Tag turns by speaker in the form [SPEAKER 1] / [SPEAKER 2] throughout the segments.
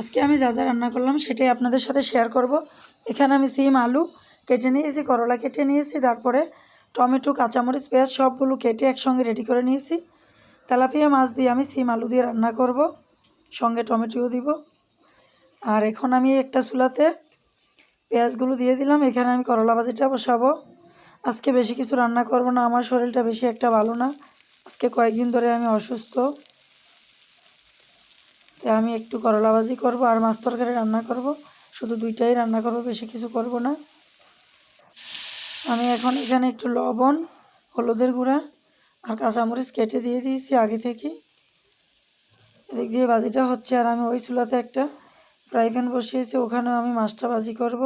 [SPEAKER 1] আজকে আমি যা যা রান্না করলাম সেটাই আপনাদের সাথে শেয়ার করব। এখানে আমি সিম, আলু কেটে নিয়েছি, করলা কেটে নিয়েছি, তারপরে টমেটো, কাঁচামরিচ, পেঁয়াজ সবগুলো কেটে একসঙ্গে রেডি করে নিয়েছি। তেলাপিয়া মাছ দিয়ে আমি সিম, আলু দিয়ে রান্না করব, সঙ্গে টমেটোও দিব। আর এখন আমি একটা চুলাতে পেঁয়াজগুলো দিয়ে দিলাম, এখানে আমি করলা ভাজিটা বসাবো। আজকে বেশি কিছু রান্না করব না, আমার শরীরটা বেশি একটা ভালো না। আজকে কয়েকদিন ধরে আমি অসুস্থ। তাই আমি একটু করলা করব আর মাছ তরকারি রান্না করব। শুধু দুইটাই রান্না করব, বেশি কিছু করব না। আমি এখন এখানে একটু লবণ, হলুদের গুঁড়া আর কাঁচামরিচ কেটে দিয়ে দিয়েছি আগে থেকেই এদিক দিয়ে ভাজিটা হচ্ছে আর আমি ওই চুলাতে একটা ফ্রাই প্যান বসিয়েছি, ওখানেও আমি মাছটা ভাজি করব।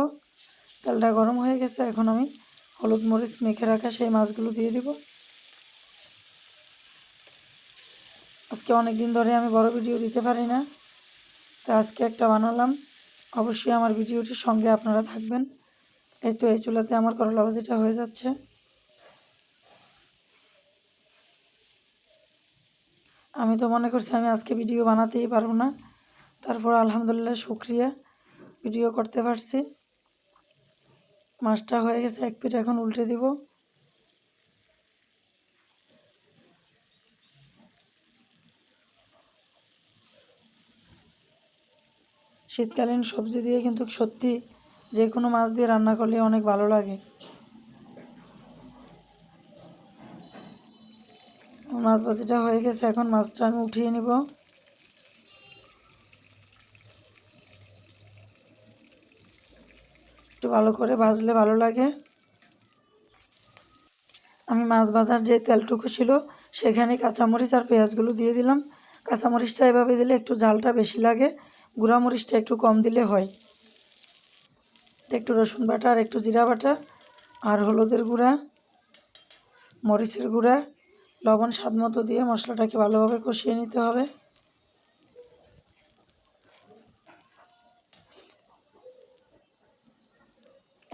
[SPEAKER 1] তেলটা গরম হয়ে গেছে, এখন আমি হলুদ মরিচ মেখে রাখা সেই মাছগুলো দিয়ে দিব। আজকে অনেক দিন ধরে আমি বড় ভিডিও দিতে পারি না। তা আজকে একটা বানালাম। অবশ্যই আমার ভিডিওটির সঙ্গে আপনারা থাকবেন। এই তো এই চুলাতে আমার করলা ভাজিটা হয়ে যাচ্ছে। আমি তো মনে করছি আমি আজকে ভিডিও বানাতেই পারব না। তারপর আলহামদুলিল্লাহ শুক্রিয়া। ভিডিও করতে পারছি। মাছটা হয়ে গেছে, এক পিঠ এখন উল্টে দিব। শীতকালীন সবজি দিয়ে কিন্তু সত্যি যে কোনো মাছ দিয়ে রান্না করলে অনেক ভালো লাগে। মাছ ভাজিটা হয়ে গেছে, এখন মাছটা আমি উঠিয়ে নিব। একটু ভালো করে ভাজলে ভালো লাগে। আমি মাছ ভাজার যে তেলটুকু ছিল, সেখানে কাঁচামরিচ আর পেঁয়াজগুলো দিয়ে দিলাম। কাঁচামরিচটা এভাবে দিলে একটু ঝালটা বেশি লাগে। গুঁড়ামরিচটা একটু কম দিলে হয়। একটু রসুন বাটা আর একটু জিরা বাটা আর হলুদের গুঁড়া, মরিচের গুঁড়া, লবণ স্বাদ মতো দিয়ে মশলাটাকে ভালোভাবে কষিয়ে নিতে হবে।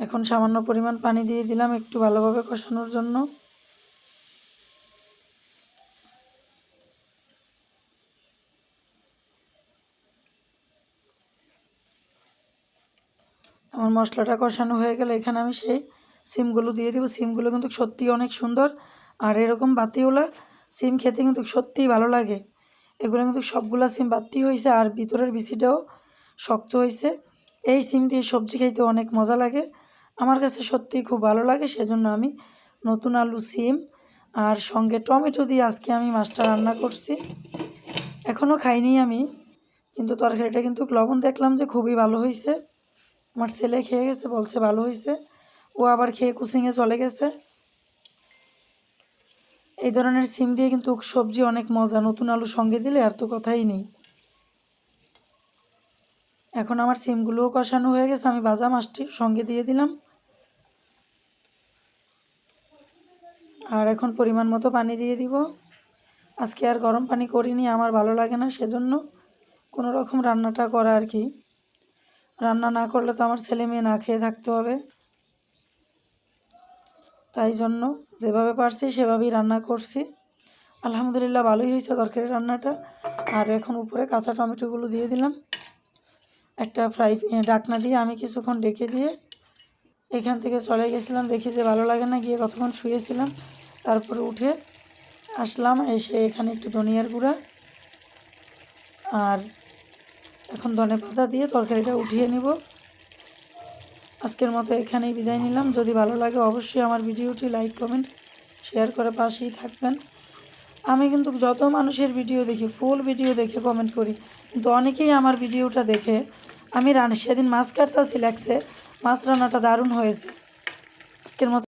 [SPEAKER 1] এখন সামান্য পরিমাণ পানি দিয়ে দিলাম একটু ভালোভাবে কষানোর জন্য। আমার মশলাটা কষানো হয়ে গেলে এখানে আমি সেই সিমগুলো দিয়ে দেবো। সিমগুলো কিন্তু সত্যি অনেক সুন্দর। আর এরকম বাতিওলা সিম খেতে কিন্তু সত্যিই ভালো লাগে। এগুলো কিন্তু সবগুলা সিম বাতি হয়েছে আর ভিতরের বিচিটাও শক্ত হয়েছে এই সিম দিয়ে সবজি খাইতে অনেক মজা লাগে। আমার কাছে সত্যিই খুব ভালো লাগে, সেজন্য আমি নতুন আলু সিম আর সঙ্গে টমেটো দিয়ে আজকে আমি মাছটা রান্না করছি। এখনও খাইনি আমি, কিন্তু তরকারিটা কিন্তু লবণ দেখলাম যে খুবই ভালো হয়েছে আমার ছেলে খেয়ে গেছে, বলছে ভালো হয়েছে ও আবার খেয়ে কুচিংয়ে চলে গেছে। এই ধরনের সিম দিয়ে কিন্তু সবজি অনেক মজা, নতুন আলু সঙ্গে দিলে আর তো কথাই নেই। এখন আমার সিমগুলোও কষানো হয়ে গেছে, আমি ভাজা মাছটি সঙ্গে দিয়ে দিলাম। আর এখন পরিমাণ মতো পানি দিয়ে দিব। আজকে আর গরম পানি করিনি, আমার ভালো লাগে না সেজন্য। কোনো রকম রান্নাটা করা আর কি। রান্না না করলে তো আমার ছেলে মেয়ে না খেয়ে থাকতে হবে। তাই জন্য যেভাবে পারছি সেভাবেই রান্না করছি। আলহামদুলিল্লাহ ভালোই হয়েছে তরকারি রান্নাটা। আর এখন উপরে কাঁচা টমেটোগুলো দিয়ে দিলাম। একটা ফ্রাই ডাকনা দিয়ে আমি কিছুক্ষণ ডেকে দিয়ে এখান থেকে চলে গেছিলাম। দেখি যে ভালো লাগে না, গিয়ে কতক্ষণ শুয়েছিলাম। তারপরে উঠে আসলাম, এসে এখানে একটু ধনিয়ার গুঁড়া আর এখন ধনে পাতা দিয়ে তরকারিটা উঠিয়ে নিব। আজকের মতো এখানেই বিদায় নিলাম। যদি ভালো লাগে অবশ্যই আমার ভিডিওটি লাইক, কমেন্ট, শেয়ার করে পাশেই থাকবেন। আমি কিন্তু যত মানুষের ভিডিও দেখি, ফুল ভিডিও দেখে কমেন্ট করি, কিন্তু অনেকেই আমার ভিডিওটা দেখে। আমি রান সেদিন মাছ কাটতেছি লাগছে, মাছ রান্নাটা দারুণ হয়েছে। আজকের মতো